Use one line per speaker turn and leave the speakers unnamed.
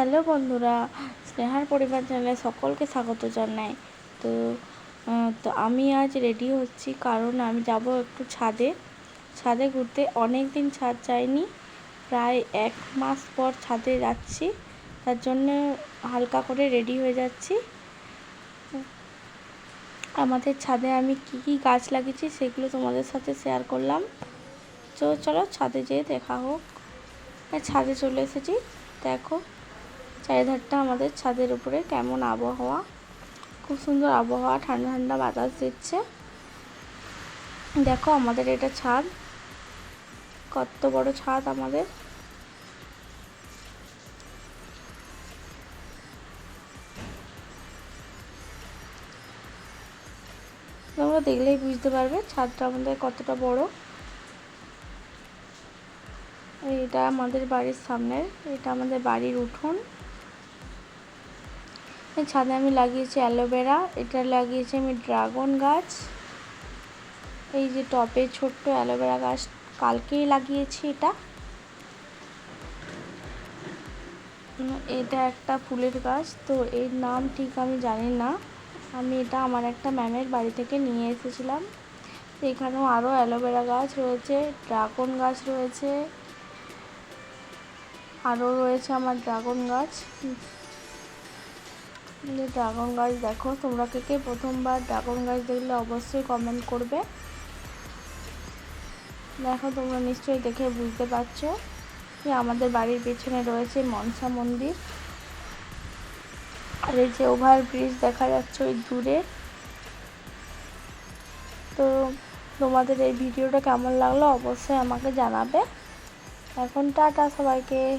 Hello বন্ধুরা, স্নেহার পরিবার চ্যানেলে সকলকে স্বাগত জানাই। তো তো আমি আজ রেডি হচ্ছি কারণ আমি যাব একটু ছাদে। ছাদে ঘুরতে অনেক দিন ছাদ যাইনি প্রায় এক মাস পর ছাদে যাচ্ছি। তার জন্য হালকা করে রেডি হয়ে যাচ্ছি। আমাদের ছাদে আমি কি কি গাছ লাগিয়েছি সেগুলো তোমাদের সাথে শেয়ার করলাম। তো চলো ছাদে যেয়ে দেখা হোক। এই ছাদে চলে এসেছি। দেখো চারিধারটা আমাদের ছাদের উপরে কেমন আবহাওয়া? খুব সুন্দর আবহাওয়া, ঠান্ডা ঠান্ডা বাতাস দিচ্ছে। দেখো আমাদের এটা ছাদ। কত বড় ছাদ আমাদের। তোমরা দেখলেই বুঝতে পারবে ছাদটা আমাদের কতটা বড়। এটা আমাদের বাড়ির সামনের, এটা আমাদের বাড়ির উঠোন। ছাদে আমি লাগিয়েছি অ্যালোভেরা, এটা লাগিয়েছি আমি ড্রাগন গাছ। এই যে টবে ছোট্ট অ্যালোভেরা গাছ, কালকেই লাগিয়েছি এটা। এটা একটা ফুলের গাছ, তো এর নাম ঠিক আমি জানি না। আমি এটা আমার একটা ম্যামের বাড়ি থেকে নিয়ে এসেছিলাম। এখানেও আরও অ্যালোভেরা গাছ রয়েছে, ড্রাগন গাছ রয়েছে, আরও রয়েছে আমার ড্রাগন গাছ। ড্রাগন গাছ দেখো, তোমরা কে কে প্রথমবার ড্রাগন গাছ দেখলে অবশ্যই কমেন্ট করবে। দেখো, তোমরা নিশ্চয়ই দেখে বুঝতে পারছ যে আমাদের বাড়ির পেছনে রয়েছে মনসা মন্দির। আর এই যে ওভার ব্রিজ দেখা যাচ্ছে ওই দূরে। তো তোমাদের এই ভিডিওটা কেমন লাগল অবশ্যই আমাকে জানাবে। এখন টাটা সবাইকে।